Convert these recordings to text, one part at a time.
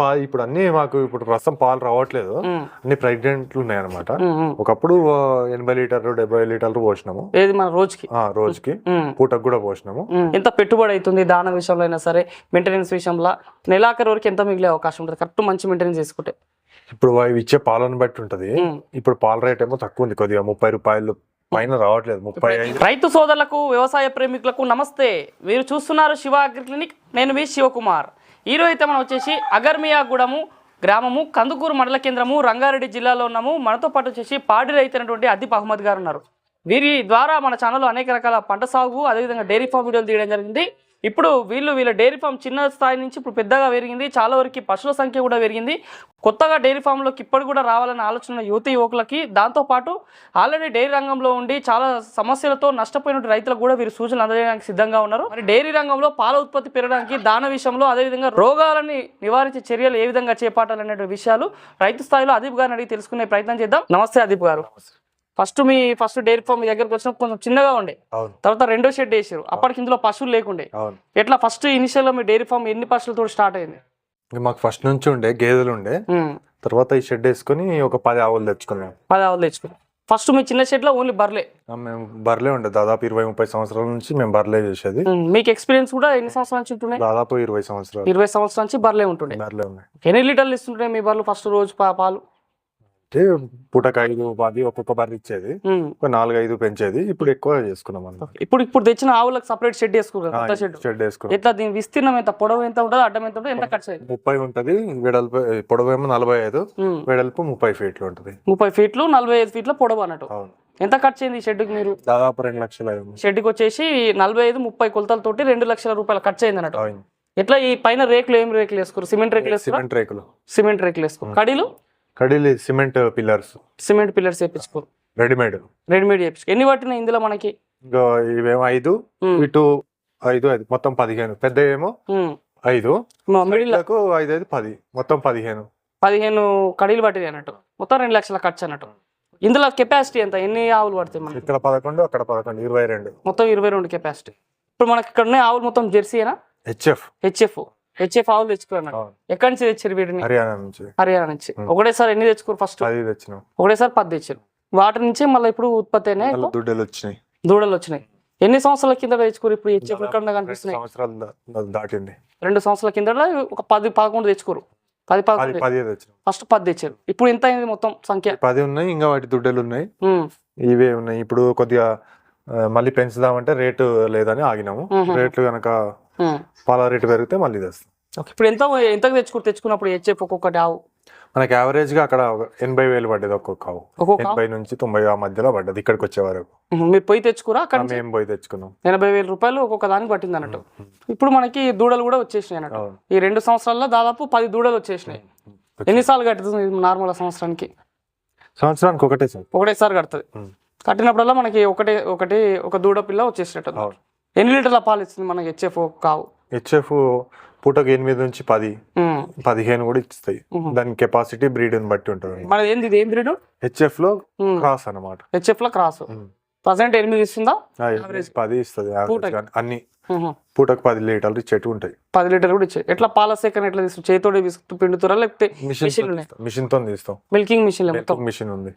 పా ఇప్పుడు అన్ని మాకు ఇప్పుడు ప్రస్తుతం పాలు రావట్లేదు. అన్ని ప్రెగ్నెంట్లు ఉన్నాయి అనమాట. ఒకప్పుడు ఎనభై లీటర్లు డెబ్బై లీటర్లు పోసినాము. ఏది మన రోజుకి? రోజుకి. పూటకు కూడా పోసినాము. ఎంత పెట్టుబడి అవుతుంది దాన విషయంలో అయినా సరే మెయింటెనెన్స్ విషయంలో? నెలాఖరు వరకు ఎంత మిగిలే అవకాశం ఉంటుంది? కరెక్ట్ మంచి మెయింటెనెన్స్ చేసుకుంటే. ఇప్పుడు అవి ఇచ్చే పాలను బట్టి ఉంటది. ఇప్పుడు పాల రేట్ ఏమో తక్కువ ఉంది. కొద్దిగా ముప్పై రూపాయలు పైన రావట్లేదు. ముప్పై రైతు సోదరులకు వ్యవసాయ ప్రేమికులకు నమస్తే. మీరు చూస్తున్నారు శివ అగ్రి క్లినిక్. నేను మీ శివకుమార్. ఈరోజు అయితే మనం వచ్చేసి అగర్మియాగూడము గ్రామము కందుకూరు మండల కేంద్రము రంగారెడ్డి జిల్లాలో ఉన్నాము. మనతో పాటు వచ్చేసి పాడి రైతు అయినటువంటి అదీప్ అహ్మద్ గారు ఉన్నారు. వీరి ద్వారా మన ఛానల్లో అనేక రకాల పంట సాగు అదేవిధంగా డైరీ ఫామ్ వీడియోలు తీయడం జరిగింది. ఇప్పుడు వీళ్ళు వీళ్ళ డైరీ ఫామ్ చిన్న స్థాయి నుంచి ఇప్పుడు పెద్దగా పెరిగింది. చాలా వరకు పశువుల సంఖ్య కూడా పెరిగింది. కొత్తగా డైరీ ఫామ్లోకి ఇప్పటి కూడా రావాలనే ఆలోచన యువత యువకులకి దాంతోపాటు ఆల్రెడీ డైరీ రంగంలో ఉండి చాలా సమస్యలతో నష్టపోయిన రైతులకు కూడా వీరు సూచనలు అందజేయడానికి సిద్ధంగా ఉన్నారు. మరి డైరీ రంగంలో పాల ఉత్పత్తి పెరగడానికి దాన విషయంలో అదేవిధంగా రోగాలని నివారించే చర్యలు ఏ విధంగా చేపట్టాలనే విషయాలు రైతు స్థాయిలో అదీప్ గారిని అడిగి తెలుసుకునే ప్రయత్నం చేద్దాం. నమస్తే అదీప్ గారు. ఫస్ట్ మీ ఫస్ట్ డైరీ ఫామ్ దగ్గరకు వచ్చినప్పుడు కొంచెం చిన్నగా ఉండే. తర్వాత రెండో షెడ్ వేసారు. అప్పటికి ఇందులో పశువులు లేకుండే. ఎట్లా ఫస్ట్ ఇనిషియల్ మీ డైరీ ఫామ్ ఎన్ని పశువులతో స్టార్ట్ అయింది? మాకు ఫస్ట్ నుంచి ఉండే గేదెలు ఉండే. తర్వాత ఈ షెడ్ వేసుకొని ఒక పది ఆవులు తెచ్చుకున్నాం. పది ఆవులు తెచ్చుకుని ఫస్ట్ మీ చిన్న షెడ్లో ఓన్లీ బర్లే మేము బర్లే ఉండే. దాదాపు ఇరవై ముప్పై సంవత్సరాల నుంచి మేము బర్లే చేసేది. మీకు ఎక్స్పీరియన్స్ కూడా ఎన్ని సంవత్సరాల నుంచి ఉంటున్నాయి దాదాపు ఇరవై సంవత్సరాలు. ఇరవై సంవత్సరాల నుంచి బర్లే ఉంటుండే. బర్లే ఉన్నాయి ఎన్ని లీటర్లు ఇస్తుంటున్నాయి మీ బర్రెలు ఫస్ట్ రోజు పాలు? అంటే పూటకు ఐదు పది ఒక్కొక్క బర్రె ఇచ్చేది. ఒక నాలుగు ఐదు పెంచేది. ఇప్పుడు ఎక్కువ చేసుకున్నాం ఇప్పుడు ఇప్పుడు తెచ్చిన ఆవులకు సపరేట్ షెడ్ షెడ్. షెడ్ వేసుకున్నాం దీని విస్తీర్ణం ఎంత పొడవు ఎంత ఉంటుంది అడ్డం ఎంత ఉంటుంది ఎంత ఖర్చు అయింది ముప్పై ఉంటది వెడల్పు పొడవు ఏమో నలభై ఐదు. వెడల్పు ముప్పై ఫీట్లు ఉంటది. ముప్పై ఫీట్లు నలభై ఐదు ఫీట్ల పొడవు అన్నట్టు. ఎంత ఖర్చు అయింది షెడ్కి మీరు? దాదాపు రెండు లక్షలు షెడ్కి వచ్చేసి నలభై ఐదు ముప్పై కొలతలతోటి రెండు లక్షల రూపాయలు ఖర్చు అయింది అన్నట్టు. ఎట్లా ఈ పైన రేకులు ఏం రేకులు వేసుకోరు? సిమెంట్ రేకులు సిమెంట్ రేకులు. సిమెంట్ రేకులు వేసుకోరు. కడీలు? కడీలి సిమెంట్ పిల్లర్స్. సిమెంట్ పిల్లర్స్ వేయించుకోరు రెడీమేడ్. రెడీమేడ్ చేయించుకో ఎన్ని పట్టినాయి ఇందులో మనకి? ఇంకా ఇవేమో ఐదు. ఇటు ఐదు ఐదు మొత్తం పదిహేను. పెద్ద ఏమో. ఐదు. మా మిడిల్ ఇళ్ళకు ఐదు ఐదు పది. మొత్తం పదిహేను. పదిహేను కడీలు పట్టినాయి అన్నట్టు. మొత్తం రెండు లక్షల ఖర్చు అన్నట్టు. ఇందులో కెపాసిటీ ఎంత? ఎన్ని ఆవులు పడతాయి మనకి? ఇక్కడ పదకొండు అక్కడ పదకొండు ఇరవై రెండు. మొత్తం ఇరవై రెండు కెపాసిటీ ఇప్పుడు మనకి ఇక్కడ ఆవులు మొత్తం జెర్సీనా హెచ్ఎఫ్. హెచ్ఎఫ్. హెచ్ఎఫ్ ఆవులు తెచ్చుకున్నాను. ఎక్కడి నుంచి తెచ్చారు వీటిని హర్యానా నుంచి. హర్యానా నుంచి. ఒకటేసారి ఎన్ని తెచ్చుకోరు ఫస్ట్? పది తెచ్చినాం. ఒకటేసారి పది తెచ్చారు. వాటి నుంచి మళ్ళీ ఇప్పుడు ఉత్పత్తి అయినాయి దుడ్డలు వచ్చినాయి. దూడలు వచ్చినాయి. ఎన్ని సంవత్సరాల కింద తెచ్చుకోరు ఇప్పుడు హెచ్ఎఫ్ రెండు కనిపిస్తున్నాయి? సంవత్సరాలు దా- దాటింది. రెండు సంవత్సరాల కింద ఒక పది పదకొండు తెచ్చుకోరు పది పది పదకొండు ఫస్ట్ పది తెచ్చారు. ఇప్పుడు ఎంత అయింది మొత్తం సంఖ్య? పది ఉన్నాయి ఇంకా వాటి దుడ్డలు ఉన్నాయి. ఇవే ఉన్నాయి. ఇప్పుడు కొద్దిగా మళ్ళీ పెంచుదామంటే రేటు లేదని ఆగినాము. రేట్లు కనుక. పాల రేటు పెరిగితే మళ్ళీ తెస్తాం ఓకే. ఇప్పుడు ఎంత ఎంతకు తెచ్చుకో తెచ్చుకున్నప్పుడు హెచ్ఎఫ్ ఒక్కొక్కటి ఆవు మనకి యావరేజ్గా అక్కడ ఎనభై వేలు పడ్డది ఒక్కొక్క ఆవు ఎనభై నుంచి తొంభై ఆ మధ్యలో పడ్డది ఇక్కడికి వచ్చే వరకు. మీరు పోయి తెచ్చుకురా? అక్కడ మేము పోయి తెచ్చుకున్నాం. ఎనభై వేల రూపాయలు ఒక్కొక్క దానికి పట్టింది అన్నట్టు. ఇప్పుడు మనకి దూడలు కూడా వచ్చేసినాయి అన్నట్టు. ఈ రెండు సంవత్సరాల్లో దాదాపు పది దూడలు వచ్చేసినాయి. ఎన్నిసార్లు కట్టుతుంది నార్మల్ సంవత్సరానికి? సంవత్సరానికి ఒకటే సార్. ఒకటేసారి కడుతుంది. కట్టినప్పుడల్లా మనకి ఒకటే ఒకటి ఒక దూడ పిల్ల వచ్చేసినట్టు. ఎన్ని లీటర్ల పాలు ఇస్తుంది మనకి హెచ్ఎఫ్ కావు? హెచ్ఎఫ్ పూటకు ఎనిమిది నుంచి పది. పదిహేను కూడా ఇస్తాయి. దాని కెపాసిటీ బ్రీడ్ బట్టి ఉంటుంది మనది ఏంది ఇది? ఏం బ్రీడ్ హెచ్ఎఫ్లో క్రాస్ అన్నమాట. హెచ్ఎఫ్లో క్రాస్. ప్రజెంట్ ఎనిమిది ఇస్తుందా? పది ఇస్తుంది. అన్ని. పూటకు పది లీటర్లు ఇచ్చేట్టు ఉంటాయి. పది లీటర్లు కూడా ఇచ్చాయి ఎట్లా పాల సేకరణ ఎట్లా తీసు చేతితోటి పిండుతురా లేకపోతే మిషన్ మిషన్తో తీస్తాం. మిల్కింగ్ మిషన్ మిషన్ ఉంది.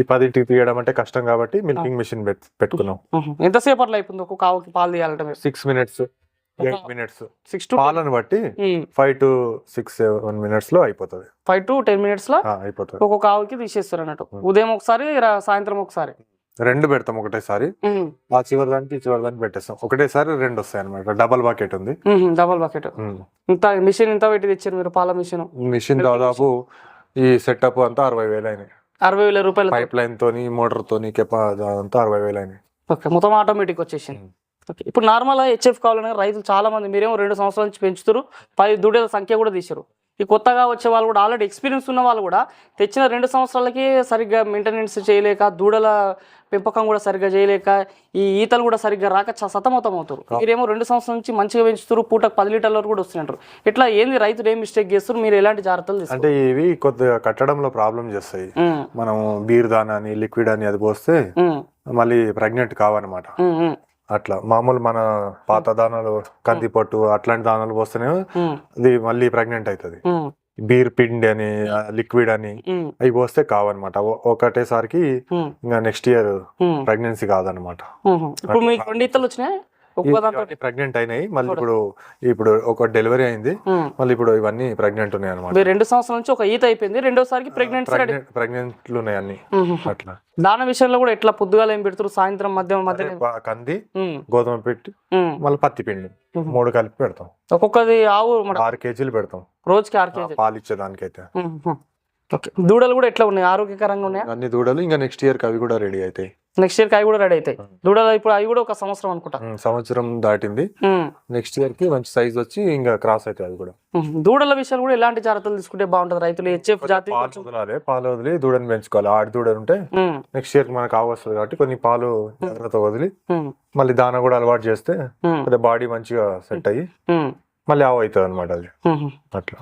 ఈ పదింటికి తీయడం అంటే కష్టం కాబట్టి మిల్కింగ్ మిషన్ పెట్టుకున్నాం. ఎంతసేపు అట్లా అయిపోతుంది ఒక కావుకి పాలు తీయాలంటే? Six minutes eight minutes six to పాలను బట్టి ఫైవ్ టు సిక్స్ సెవెన్ మినిట్స్లో అయిపోతుంది. ఫైవ్ టు టెన్ మినిట్స్లో అయిపోతుంది. ఒక్కొక్క ఆవుకి తీసేస్తారు అన్నట్టు. ఉదయం ఒకసారి సాయంత్రం ఒకసారి? రెండు పెడతాం ఒకటేసారి. ఆ చివరి దానికి చివరి దానికి పెట్టేస్తాం. ఒకటేసారి రెండు వస్తాయి అనమాట డబల్ బకెట్ ఉంది. Double bucket. ఇంత మిషన్ ఇంత పెట్టి తెచ్చారు మీరు పాల మిషన్? మిషన్ దాదాపు ఈ సెటప్ అంతా అరవై వేలు అయినాయి. అరవై వేల రూపాయలు పైప్ లైన్ తోని మోటార్ తోని కెపా అంతా అరవై వేలు అయినాయి. ఓకే మొత్తం ఆటోమేటిక్ వచ్చేసింది. ఓకే ఇప్పుడు నార్మల్ హెచ్ఎఫ్ కావాలనే రైతులు చాలా మంది మీరేమో రెండు సంవత్సరాల నుంచి పెంచుతారు పది దూడల సంఖ్య కూడా తీసారు ఈ కొత్తగా వచ్చే వాళ్ళు కూడా ఆల్రెడీ ఎక్స్పీరియన్స్ ఉన్న వాళ్ళు కూడా తెచ్చిన రెండు సంవత్సరాలకి సరిగ్గా మెయింటెనెన్స్ చేయలేక దూడల పెంపకం కూడా సరిగ్గా చేయలేక ఈ ఈతలు కూడా సరిగ్గా రాక సతమతం అవుతారు. మీరేమో రెండు సంవత్సరాల నుంచి మంచిగా పెంచుతారు పూటకు పది లీటర్ల వరకు కూడా వస్తుంటారు. ఇట్లా ఏంది రైతులు ఏం మిస్టేక్ చేస్తారు మీరు ఎలాంటి జాగ్రత్తలు అంటే ఇవి కొద్దిగా కట్టడంలో ప్రాబ్లం చేస్తాయి. మనం బీర్ దానా అని లిక్విడ్ అని అది పోస్తే మళ్ళీ ప్రెగ్నెంట్ కావన్నమాట. అట్లా మామూలు మన పాత దానాలు కంది పట్టు అట్లాంటి దానాలు పోస్తేనే అది మళ్ళీ ప్రెగ్నెంట్ అవుతుంది. బీర్ పిండి అని లిక్విడ్ అని అవి పోస్తే కావన్నమాట. ఒ- ఒకటేసారికి ఇంకా నెక్స్ట్ ఇయర్ ప్రెగ్నెన్సీ కాదనమాట. ఇప్పుడు మీకు రెండు ఇత్తలు వచ్చినాయి? ప్రెగ్నెంట్ అయినాయి. మళ్ళీ ఇప్పుడు ఇప్పుడు ఒక డెలివరీ అయింది. మళ్ళీ ఇప్పుడు ఇవన్నీ ప్రెగ్నెంట్ ఉన్నాయి అనమాట రెండు సంవత్సరాల నుంచి ఒక ఈత అయిపోయింది. రెండోసారికి ప్రెగ్నెంట్ ప్రెగ్నెంట్లు ఉన్నాయి అన్ని. అట్లా. దాన విషయంలో కూడా ఎట్లా పొద్దుగాల ఏం పెడతారు సాయంత్రం మధ్య మధ్య కంది గోధుమ పెట్టి మళ్ళీ పత్తి పిండి. మూడు కలిపి పెడతాం. ఒక్కొక్కది ఆవు ఆరు కేజీలు పెడతాం. రోజుకి ఆరు కేజీ పాలు ఇచ్చేదానికైతే. ఓకే. దూడలు కూడా ఎట్లా ఉన్నాయి? ఆరోగ్యకరంగా ఉన్నాయా? అన్ని దూడలు ఇంకా నెక్స్ట్ ఇయర్ అవి కూడా రెడీ అవుతాయి నెక్స్ట్ ఇయర్ అవి కూడా రెడీ అవుతాయి. దూడలు ఇప్పుడు అవి కూడా ఒక సంవత్సరం అనుకుంటా. సంవత్సరం దాటింది. నెక్స్ట్ ఇయర్కి మంచి సైజ్ వచ్చి ఇంకా క్రాస్ అవుతాయి అవి కూడా. దూడల విషయాలు కూడా ఎలాంటి జాగ్రత్తలు తీసుకుంటే బాగుంటుంది? రైతులు హెచ్ఎఫ్ జాతి పాలు వదలాలి. పాలు వదిలి దూడని పెంచుకోవాలి. ఆడి దూడలు ఉంటే నెక్స్ట్ ఇయర్ మనకు కావస్తుంది కాబట్టి కొన్ని పాలు జాగ్రత్త వదిలి మళ్ళీ దాన కూడా అలవాటు చేస్తే బాడీ మంచిగా సెట్ అయ్యి మళ్ళీ ఆవు అవుతుంది అనమాట అది. అట్లా.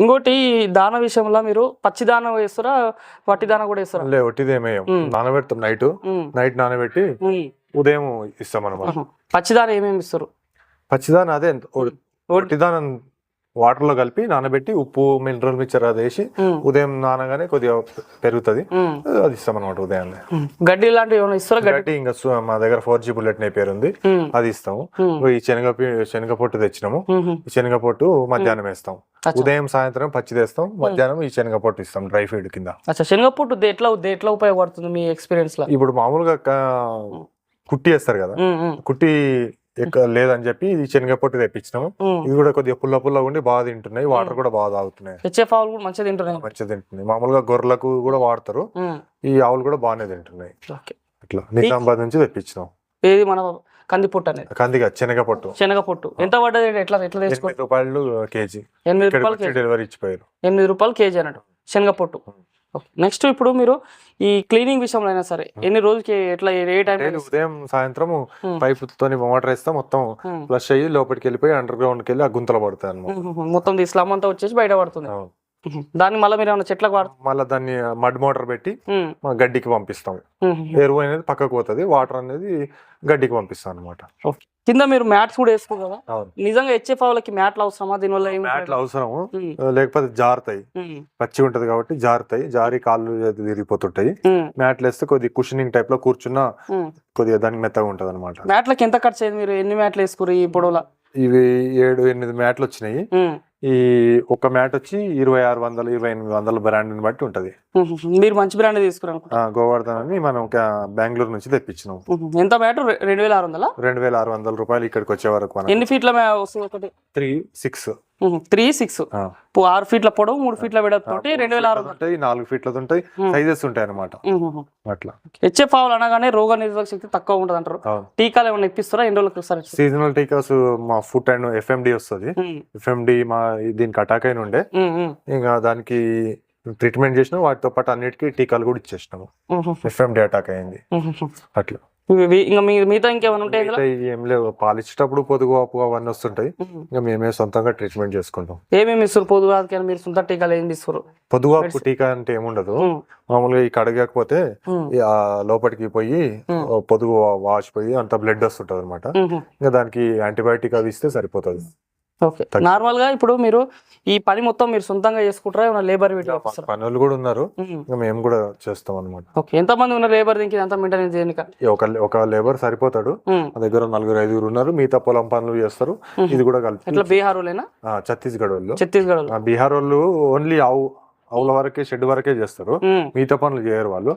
ఇంకోటి దాన విషయంలో మీరు పచ్చి దాన వేస్తారా? వట్టి దాన కూడా వేస్తారా? లే ఒట్టిది ఏమేయం మ్మ్. నానబెడతాం నైట్. నైట్ నానబెట్టి ఉదయం ఇస్తాం అనమాట ఉమ్. పచ్చి దాన ఏమేమి ఇస్తారు? పచ్చిదాన అదే ఒట్టిదానం వాటర్లో కలిపి నానబెట్టి ఉప్పు మినరల్ మిక్చర్ అది వేసి ఉదయం నానగానే కొద్దిగా పెరుగుతుంది. అది ఇస్తాం అనమాట ఉదయాన్నే. ఉమ్. గడ్డి లాంటివి ఏమైనా ఇస్తారా? గడ్డి ఇంకా మా దగ్గర ఫోర్ జీ బుల్లెట్ నే పేరు ఉంది అది ఇస్తాము. ఈ శనగ శనగ పొట్టు తెచ్చినాము. శనగ పొట్టు మధ్యాహ్నం వేస్తాం. ఉదయం సాయంత్రం పచ్చి తెస్తాం. మధ్యాహ్నం ఈ శనగ పొట్టు ఇస్తాం డ్రై ఫీడ్ కింద. అచ్చా శనగపొట్టు దే- ఎట్లా ఉపయోగపడుతుంది మీ ఎక్స్పీరియన్స్లో ఇప్పుడు మామూలుగా కుట్టి వేస్తారు కదా. కుట్టి లేదని చెప్పి ఈ శనగ పొట్టు తెప్పించినాము. ఇది కూడా కొద్దిగా పుల్ల పుల్లగా ఉండి బాగా తింటున్నాయి. వాటర్ కూడా బాగా తాగుతున్నాయి. హెచ్ఎఫ్ ఆవులు కూడా మంచిగా తింటున్నాయి. మంచిగా తింటుంది మామూలుగా గొర్రెలకు కూడా వాడతారు. ఈ ఆవులు కూడా బాగానే తింటున్నాయి. అట్లా నిజామాబాద్ నుంచి తెప్పించినాం. ఏది మన కంది పొట్టు అనేది? కందిగా శనగ పొట్టు శనగ పొట్టు ఎంత పడ్డది ఎట్లా ఎట్లా తీసుకో రూపాయలు కేజీ. ఎనిమిది రూపాయలు డెలివరీ ఇచ్చిపోయారు. ఎనిమిది రూపాయలు కేజీ అన్నట్టు శనగ పొట్టు ఓకే నెక్స్ట్ ఇప్పుడు మీరు ఈ క్లీనింగ్ విషయంలో అయినా సరే ఎన్ని రోజులకి ఎట్లా ఏ- టైం ఉదయం సాయంత్రం Hmm. పైప్ తోని వాటర్ వేస్తే మొత్తం ఫ్లష్ అయ్యి లోపలికి వెళ్ళిపోయి అండర్ గ్రౌండ్కి వెళ్ళి ఆ గుంతలు పడతాయి అనమాట మొత్తం ఈ స్లమ్ అంతా వచ్చేసి బయట పడుతుంది. దాన్ని మళ్ళీ మీరు ఏమైనా చెట్లకు వాడుతుంది మళ్ళీ దాన్ని మడ్ మోటార్ పెట్టి మా గడ్డికి పంపిస్తాం. ఎరువు అనేది పక్కకు పోతుంది వాటర్ అనేది గడ్డికి పంపిస్తాం అనమాట కింద మీరు మ్యాట్స్ కూడా వేసుకో కదా? నిజంగా హెచ్ఎఫ్ ఆవులకి మ్యాట్లు అవసరమా? దీనివల్ల మ్యాట్లు అవసరము. లేకపోతే జారుతాయి. పచ్చి ఉంటది కాబట్టి జారుతాయి. జారి కాళ్ళు తిరిగిపోతుంటాయి ఉమ్, మ్యాట్లు వేస్తే కొద్దిగా కుషనింగ్ టైప్లో కూర్చున్నా. కొద్దిగా దానికి మెత్తగా ఉంటది అనమాట మ్యాట్లకి ఎంత ఖర్చు అయింది మీరు? ఎన్ని మ్యాట్లు వేసుకురు ఈ పొడవులా? ఇవి ఏడు ఎనిమిది మ్యాట్లు వచ్చినాయి. ఈ ఒక మ్యాట్ వచ్చి ఇరవై ఆరు వందలు ఇరవై ఎనిమిది వందల బ్రాండ్ బట్టి ఉంటది. మీరు మంచి బ్రాండ్ తీసుకురు గోవర్ధన్ అని మనం ఒక బెంగళూరు నుంచి తెప్పించినాం. ఎంత మ్యాట్? రెండు వేల ఆరు వందలా? రెండు వేల ఆరు వందల రూపాయలు ఇక్కడికి వచ్చే వరకు ఎన్ని ఫీట్ల వస్తుంది ఒకటి? Three six. త్రీ సిక్స్ ఆరు ఫీట్ల పొడవు మూడు ఫీట్ల వెడల్పు తోటి రెండు వేల ఆరు ఉంటాయి నాలుగు ఫీట్లది ఉంటాయి సైజెస్ ఉంటాయి అనమాట. అట్లా. హెచ్ఎఫ్ ఆవులు అనగానే రోగ నిరోధక శక్తి తక్కువ ఉంటుంది అంటారు టీకాలు ఏమైనా ఇప్పిస్తారా? ఎన్ని రోజులకు ఒకసారి సీజనల్ టీకాస్ మా ఫుట్ అండ్ ఎఫ్ఎండి వస్తుంది. ఎఫ్ఎండి మా దీనికి అటాక్ అయిన ఉండే. ఇంకా దానికి ట్రీట్మెంట్ చేసినాం వాటితో పాటు అన్నిటికీ టీకాలు కూడా ఇచ్చేసినాము. ఎఫ్ఎండి అటాక్ అయింది. అట్లా. ఇంకా మీ మిగతా ఇంకేమైనా ఉంటాయి ఏం లేవు. పాలిచ్చేటప్పుడు పొదుగు అవన్నీ వస్తుంటాయి. ఇంకా మేమే సొంతంగా ట్రీట్మెంట్ చేసుకుంటాం. ఏమేమి ఇస్తారు? పొదుగు మీరు సొంత టీకాలు ఏమి ఇస్తారు పొదుగువాపు టీకా అంటే ఏముండదు. మామూలుగా ఈ కడగకపోతే లోపలికి పోయి పొదుగు వాష్ పోయి అంత బ్లడ్ వస్తుంటది అనమాట. ఇంకా దానికి యాంటీబయాటిక్ అవి ఇస్తే సరిపోతుంది. ఓకే. నార్మల్గా ఇప్పుడు మీరు ఈ పని మొత్తం మీరు సొంతంగా చేసుకుంటారా? ఏమైనా లేబర్ పనులు కూడా ఉన్నారు. ఇంకా మేము కూడా చేస్తాం అనమాట ఓకే. ఎంత మంది ఉన్న లేబర్ దీనికి అంతా మెయింటెనెన్స్ చేయనిక ఒక ఒక లేబర్ సరిపోతాడు. మా దగ్గర నలుగురు ఐదుగురు ఉన్నారు. మిగతా పొలం పనులు చేస్తారు. ఇది కూడా కలిపి ఎట్లా బీహార్ వాళ్ళేనా? ఛత్తీస్గఢ్ వాళ్ళు. ఛత్తీస్గఢ్ వాళ్ళు. బీహార్ వాళ్ళు ఓన్లీ ఆవు ఆవుల వరకే షెడ్ వరకే చేస్తారు. మిగతా పనులు చేయరు వాళ్ళు.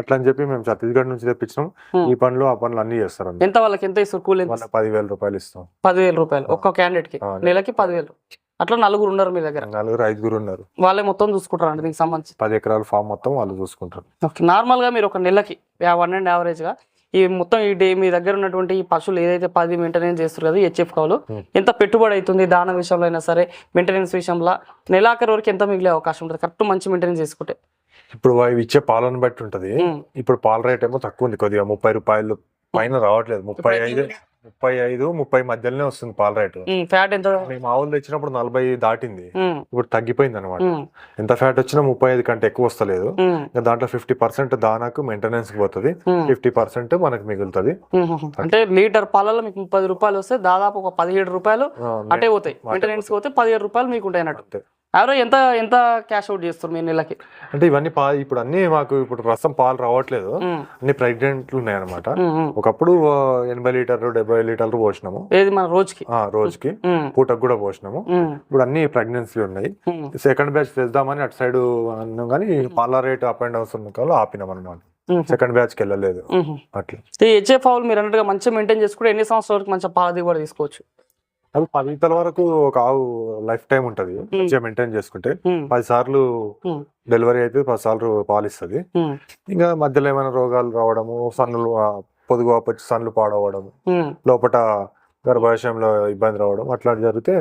అట్లా అని చెప్పి మేము ఛత్తీస్గఢ్ నుంచి తెప్పించినాం. ఈ పనులు ఆ పనులు అన్ని చేస్తారు. ఎంత వాళ్ళకి ఎంత ఇస్తారు కూలి పదివేల రూపాయలు ఇస్తాం. పదివేల రూపాయలు. ఒక్క క్యాండిడేట్కి నెలకి పదివేలు. అట్లా నలుగురు ఉన్నారు మీ దగ్గర? నలుగురు ఐదుగురు ఉన్నారు. వాళ్ళే మొత్తం చూసుకుంటారు అండి దీనికి సంబంధించి? పది ఎకరాల ఫామ్ మొత్తం వాళ్ళు చూసుకుంటారు. నార్మల్గా మీరు ఒక నెలకి వన్ అండ్ యావరేజ్గా ఈ మొత్తం ఈ డే మీ దగ్గర ఉన్నటువంటి ఈ పశువులు ఏదైతే పది మెయింటెనెన్స్ చేస్తారు కదా హెచ్ఎఫ్ కావులు Hmm. ఎంత పెట్టుబడి అవుతుంది దాన విషయంలో అయినా సరే మెయింటెనెన్స్ విషయంలో? నెలాఖరు వరకు ఎంత మిగిలే అవకాశం ఉంటుంది? కరెక్ట్ మంచి మెయింటెనెన్స్ చేసుకుంటే. ఇప్పుడు అవి ఇచ్చే పాలను బట్టి ఉంటది. ఉమ్. ఇప్పుడు పాల రేట్ ఏమో తక్కువ ఉంది. కొద్దిగా ముప్పై రూపాయలు పైన రావట్లేదు. ముప్పై ఐదు ముప్పై ఐదు ముప్పై మధ్యలోనే వస్తుంది పాల రేటు. ఫ్యాట్ ఎంత? మేము ఆవులు తెచ్చినప్పుడు నలభై దాటింది. ఇప్పుడు తగ్గిపోయింది అనమాట ఎంత ఫ్యాట్ వచ్చినా ముప్పై ఐదు కంటే ఎక్కువ వస్తలేదు. దాంట్లో ఫిఫ్టీ పర్సెంట్ దానాకు మెయింటెనెన్స్కి పోతుంది. ఫిఫ్టీ పర్సెంట్ మనకు మిగులుతుంది. అంటే లీటర్ పాలలో మీకు ముప్పై రూపాయలు వస్తే దాదాపు ఒక పదిహేడు రూపాయలు అటే పోతాయి. మెయింటెనెన్స్ పోతే పదిహేడు రూపాయలు మీకు ఉంటాయి అన్నట్టు. యావరేజ్ ఎంత ఎంత క్యాష్ అవుట్ చేస్తారు మీరు నెలకి? అంటే ఇవన్నీ పా ఇప్పుడు అన్ని మాకు ఇప్పుడు ప్రస్తుతం పాలు రావట్లేదు. అన్ని ప్రెగ్నెంట్లు ఉన్నాయి అనమాట ఉమ్, ఉమ్. ఒకప్పుడు ఎనభై లీటర్లు డెబ్బై లీటర్లు పోసినాము. ఏది మన రోజుకి? రోజుకి. పూటకు కూడా పోసినాము. ఇప్పుడు అన్ని ప్రెగ్నెన్సీ ఉన్నాయి. సెకండ్ బ్యాచ్ తెద్దామని అటు సైడ్ అన్నాం కానీ పాల రేట్ అప్ అండ్ డౌన్స్ ఉన్న కాలం ఆపినాం అనమాట సెకండ్ బ్యాచ్కి వెళ్ళలేదు. అట్లా. ఈ హెచ్ఎఫ్ ఆవులు మీరు అన్నట్టుగా మంచిగా మెయింటైన్ చేసుకుంటే ఎన్ని సంవత్సరాల వరకు మంచిగా పాల దిగుబడి తీసుకోవచ్చు? అవి పది లీటర్ల వరకు ఒక ఆవు లైఫ్ టైం ఉంటది. మంచిగా మెయింటైన్ చేసుకుంటే పది సార్లు డెలివరీ అయితే పది సార్లు పాలిస్తుంది. ఉమ్, ఇంకా మధ్యలో ఏమైనా రోగాలు రావడము సన్నులు పొదుగు వచ్చి సన్నులు పాడవడము ఉమ్, లోపల గర్భాశయంలో ఇబ్బంది రావడం అట్లా జరిగితే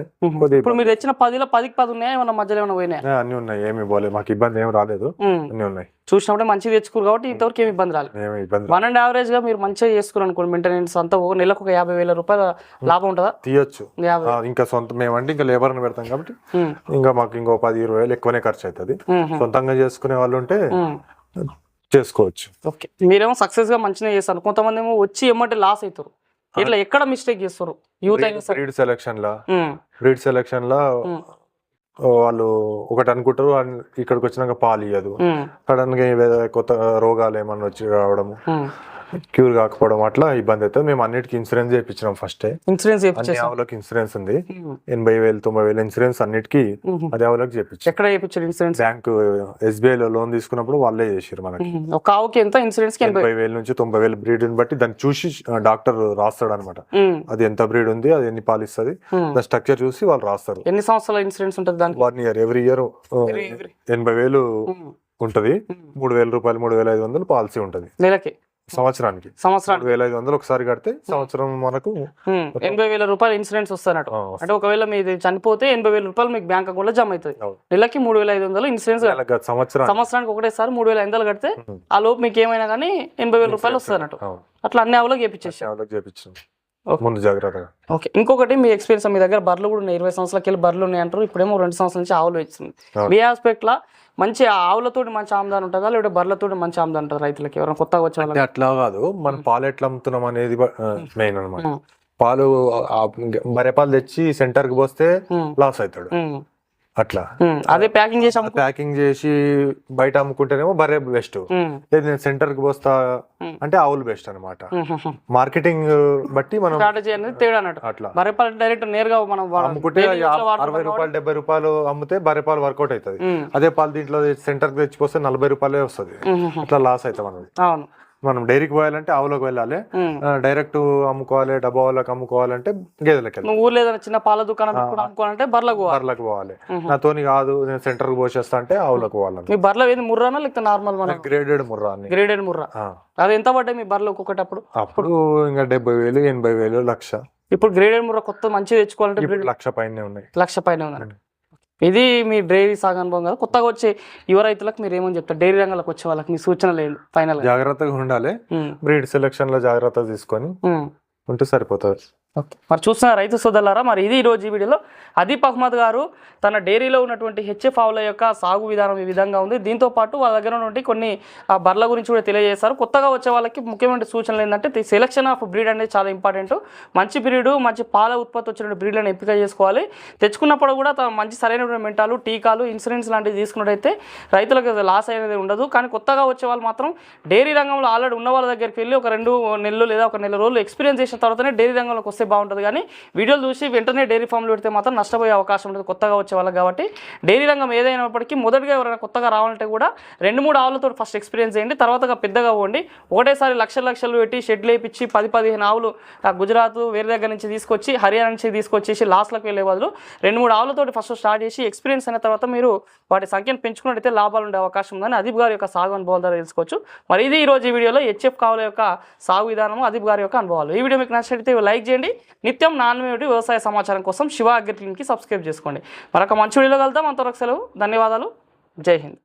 ఇప్పుడు మీరు తెచ్చిన పదిలో పదికి పది ఉన్నాయా? ఏమన్నా మధ్యలో ఏమైనా పోయినాయా? అన్ని ఉన్నాయి. ఏమి పోలే మాకు ఇబ్బంది ఏమి రాలేదు. అన్ని ఉన్నాయి. చూసినప్పుడే మంచిగా తెచ్చుకోరు కాబట్టి ఇంతవరకు ఏమి ఇబ్బంది రాలేదు. వన్ అండ్ యావరేజ్గా మీరు మంచిగా చేసుకున్నారు అనుకోండి. మెయింటెనెన్స్ అంతా ఒక నెలకు ఒక యాభై వేల రూపాయల లాభం ఉంటుందా? తీయొచ్చు. ఇంకా సొంత మేమంటే ఇంకా లేబర్ని పెడతాం కాబట్టి ఇంకా మాకు ఇంకో పది ఇరవై వేలు ఎక్కువనే ఖర్చు అవుతుంది సొంతంగా చేసుకునే వాళ్ళు ఉంటే. చేసుకోవచ్చు. ఓకే. మీరేమో సక్సెస్గా మంచిగా చేస్తారు. కొంతమంది ఏమో వచ్చి ఏమంటే లాస్ అవుతారు. ఇట్లా ఎక్కడ మిస్టేక్ చేస్తారు? యూత్ అయినా సరే బ్రీడ్ సెలక్షన్ లా. సెలక్షన్ లా వాళ్ళు ఒకటి అనుకుంటారు అన్- ఇక్కడికి వచ్చినాక పాలు ఇయ్యదు. సడన్గా కొత్త రోగాలు ఏమన్నా వచ్చి రావడము. క్యూర్ కాకపోవడం అట్లా ఇబ్బంది అవుతుంది. మేము అన్నిటికీ ఇన్సూరెన్స్ చేయించినాం ఫస్టే ఇన్సూరెన్స్ అన్ని ఆవులకు ఇన్సూరెన్స్ ఉంది. ఎనభై వేలు తొంభై వేలు ఇన్సూరెన్స్ అన్నిటికీ అది ఆవులకు చేయించాం. ఎక్కడ చేయించారు ఇన్సూరెన్స్? బ్యాంక్ ఎస్బీఐ లో లోన్ తీసుకున్నప్పుడు వాళ్ళే చేసారు మనకి. ఒక ఆవుకి ఎంత ఇన్సూరెన్స్ ఎనభై వేల నుంచి తొంభై వేల బ్రీడ్ బట్టి దాన్ని చూసి డాక్టర్ రాస్తాడు అనమాట అది ఎంత బ్రీడ్ ఉంది అది ఎన్ని పాలు ఇస్తుంది ఉమ్. దాని స్ట్రక్చర్ చూసి వాళ్ళు రాస్తారు. ఎన్ని సంవత్సరాల ఇన్సూరెన్స్ ఉంటుంది దానికి? One year every year. ఎనభై వేలు ఉంటది. మూడు వేల రూపాయలు మూడు వేల ఐదు వందలు పాలసీ ఉంటది. నెలకి? సంవత్సరానికి. సంవత్సరానికి. వేల ఐదు వందలు ఒకసారి కడితే సంవత్సరం మనకు ఎనభై వేల రూపాయలు ఇన్సూరెన్స్ వస్తానట ఆ, అంటే ఒకవేళ మీది చనిపోతే ఎనభై వేల రూపాయలు మీకు బ్యాంక్ అకౌంట్లో జమ అవుతుంది. నెలకి మూడు వేల ఐదు వందలు ఇన్సూరెన్స్ సంవత్సరానికి. ఒకటేసారి మూడు వేల ఐదు వందలు కడితే. ఆ లోపు మీకు ఏమైనా కానీ ఎనభై వేల రూపాయలు వస్తానట అట్లా అన్ని ఆవులకు చేపించేసి చేపించాం ఓకే. ముందు జాగ్రత్తగా. ఓకే. ఇంకొకటి మీ ఎక్స్పీరియన్స్ మీ దగ్గర బర్రెలు కూడా ఉన్నాయి. ఇరవై సంవత్సరాలకి వెళ్ళి బర్రెలు ఉన్నాయి అంటారు. ఇప్పుడేమో రెండు సంవత్సరాల నుంచి ఆవులు వచ్చింది. మీ ఆస్పెక్ట్ లా మంచి ఆవులతోటి మంచి ఆమ్దాన్ ఉంటుందా? లేదంటే బర్రెలతోటి మంచి ఆమ్దాన్ ఉంటుంది రైతులకి? ఎవరైనా కొత్తగా వచ్చే అట్లా కాదు. మన పాలు ఎట్లా అమ్ముతున్నాం అనేది మెయిన్ అన్నమాట. ఉమ్, పాలు ఆ, బర్రె పాలు తెచ్చి సెంటర్కి పోస్తే లాస్ అవుతాడు. అట్లా. అదే ప్యాకింగ్ చేసి ప్యాకింగ్ చేసి బయట అమ్ముకుంటేనేమో బర్రె బెస్ట్ లేదు నేను సెంటర్కి పోస్తా. అంటే ఆవులు బెస్ట్ ఉమ్. మార్కెటింగ్ బట్టి మనం స్ట్రాటజీ అనేది తేడా అన్నట్టు. అట్లా. బర్రెపాలు డైరెక్ట్ నేరుగా మనం అమ్ముకుంటే అరవై రూపాయలు డెబ్బై రూపాయలు అమ్మితే బర్రె పాలు వర్కౌట్ అవుతుంది. అదే పాలు దీంట్లో సెంటర్కి తెచ్చిపోతే నలభై రూపాయలే వస్తుంది. అట్లా లాస్ అవుతాం అన్నది అవును. మనం డైరీకి పోయాలంటే ఆవులకు వెళ్ళాలి. డైరెక్ట్ అమ్ముకోవాలి డబ్బా వాళ్ళకి అమ్ముకోవాలంటే గేదెలకు వెళ్ళాలి. ఊర్లో ఏదైనా చిన్న పాల దుకాణం అమ్ముకోవాలంటే బర్లకు పోవాలి. బర్రెలకు పోవాలి. నాతోని కాదు నేను సెంటర్కి పోసేస్తా అంటే ఆవులకు పోవాలి మీ బర్రెలు ఏది ముర్రానా లేకపోతే నార్మల్ మన? గ్రేడెడ్ ముర్రా అని గ్రేడెడ్ ముర్రా. అది ఎంత పడ్డాయి మీ బర్రెలు ఒక్కొక్కటి అప్పుడు అప్పుడు ఇంకా డెబ్బై వేలు ఎనభై వేలు లక్ష. ఇప్పుడు గ్రేడెడ్ ముర్రా కొత్త మంచిది తెచ్చుకోవాలంటే లక్ష పైనే ఉన్నాయి. లక్ష పైన ఉందండి ఇది మీ డైరీ సాగు అనుభవం కదా. కొత్తగా వచ్చే యువ రైతులకు మీరు ఏమని చెప్తారు? డైరీ రంగంలోకి వచ్చే వాళ్ళకి మీ సూచన లేదు ఫైనల్ జాగ్రత్తగా ఉండాలి. బ్రీడ్ సెలెక్షన్లో జాగ్రత్త తీసుకొని. ఉంటే సరిపోతుంది. ఓకే. మరి చూస్తున్న రైతు సోదరులారా మరి ఇది ఈ రోజు ఈ వీడియోలో అదీప్ అహ్మద్ గారు తన డైరీలో ఉన్నటువంటి హెచ్ఎఫ్ ఆవుల యొక్క సాగు విధానం ఈ విధంగా ఉంది. దీంతో పాటు వాళ్ళ దగ్గర ఉన్నటువంటి కొన్ని బర్ల గురించి కూడా తెలియజేస్తారు కొత్తగా వచ్చే వాళ్ళకి ముఖ్యమైన సూచనలు ఏంటంటే సెలక్షన్ ఆఫ్ బ్రీడ్ అనేది చాలా ఇంపార్టెంట్ మంచి బ్రీడ్ మంచి పాల ఉత్పత్తి వచ్చిన బ్రీడ్లను ఎంపిక చేసుకోవాలి. తెచ్చుకున్నప్పుడు కూడా త- మంచి సరైనటువంటి మెంటాలు టీకాలు ఇన్సూరెన్స్ లాంటివి తీసుకున్నట్టయితే రైతులకు లాస్ అనేది ఉండదు. కానీ కొత్తగా వచ్చే వాళ్ళు మాత్రం డైరీ రంగంలో ఆల్రెడీ ఉన్న వాళ్ళ దగ్గరికి వెళ్ళి ఒక రెండు నెలలు లేదా ఒక నెల రోజులు ఎక్స్పీరియన్స్ చేసిన తర్వాతనే డైరీ రంగంలోకి వస్తే బాగుంటుంది. కానీ వీడియోలు చూసి వెంటనే డైరీ ఫామ్లో పెడితే మాత్రం నష్టపోయే అవకాశం ఉంటుంది కొత్తగా వచ్చే వాళ్ళకి కాబట్టి డైరీ రంగం ఏదైనప్పటికీ మొదటిగా ఎవరైనా కొత్తగా రావాలంటే కూడా రెండు మూడు ఆవులతో ఫస్ట్ ఎక్స్పీరియన్స్ చేయండి. తర్వాతగా పెద్దగా పోండి ఒకటేసారి లక్షలు లక్షలు పెట్టి షెడ్లు వేయించి పది పదిహేను ఆవులు గుజరాత్ వేరే దగ్గర నుంచి తీసుకొచ్చి హర్యానా నుంచి తీసుకొచ్చేసి లాస్ట్లకు వెళ్ళే బదులు రెండు మూడు ఆవులతో ఫస్ట్ స్టార్ట్ చేసి ఎక్స్పీరియన్స్ అయిన తర్వాత మీరు వాటి సంఖ్యను పెంచుకున్నట్టయితే లాభాలు ఉండే అవకాశం ఉందని అదీప్ గారి యొక్క సాగు అనుభవాల ద్వారా తెలుసుకోవచ్చు. మరి ఇది ఈరోజు ఈ వీడియోలో హెచ్ఎఫ్ కావుల యొక్క సాగు విధానము అదీప్ గారి యొక్క అనుభవాలు. ఈ వీడియో మీకు నచ్చినట్లయితే లైక్ చేయండి. నిత్యం నాణ్యమైన వ్యవసాయ సమాచారం కోసం శివ అగ్రిక్లిన్కి సబ్స్క్రైబ్ చేసుకోండి. మరొక మంచి వీడియోలో కలుద్దాం. అంతవరకు సెలవు. ధన్యవాదాలు. జై హింద్.